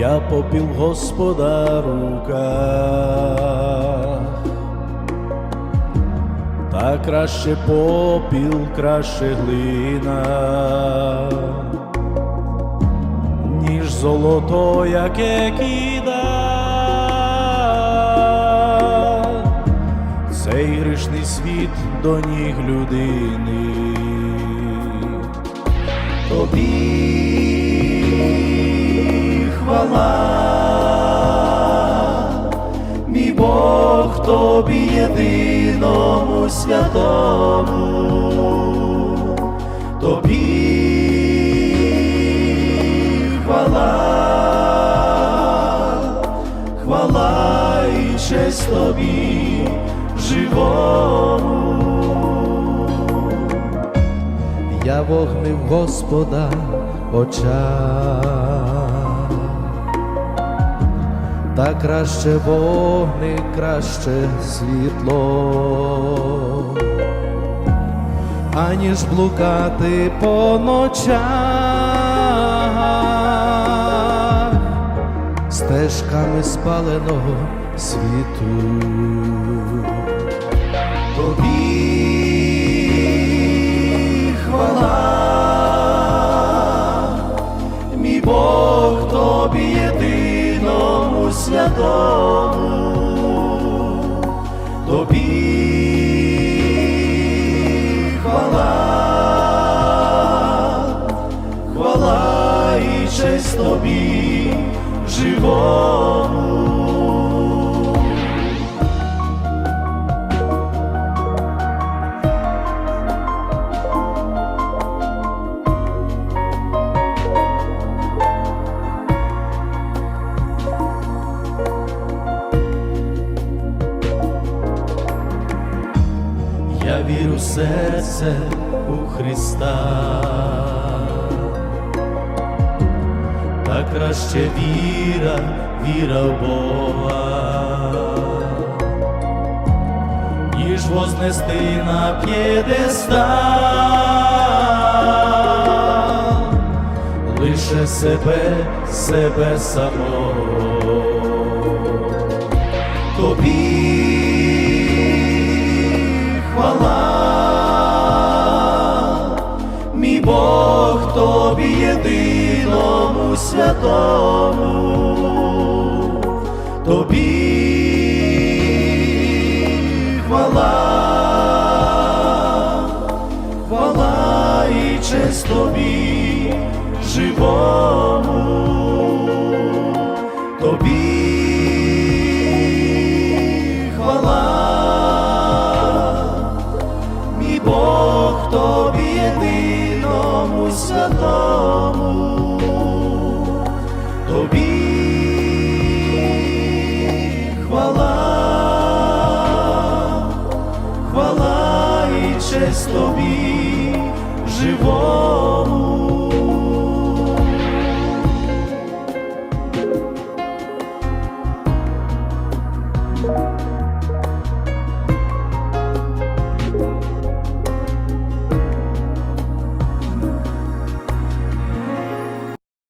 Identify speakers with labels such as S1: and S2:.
S1: я попіл Господа руках, та краще попіл, краще глина, ніж золото, яке кида. Цей грішний світ до ніг людини. Тобі хвала, мій Бог тобі єдиному святому, тобі хвала, хвала і честь тобі живому. Я вогнив Господа очах, та краще вогни, краще світло, аніж блукати по ночах, стежками спаленого світу. Святому, тобі хвала, хвала і честь тобі живому. Я вірю в серце у Христа, та краще віра, віра в Бога, ніж вознести на п'єдестал. Лише себе, себе самого. Тобі святому, тобі хвала, хвала і честь тобі живому, через тобі живому.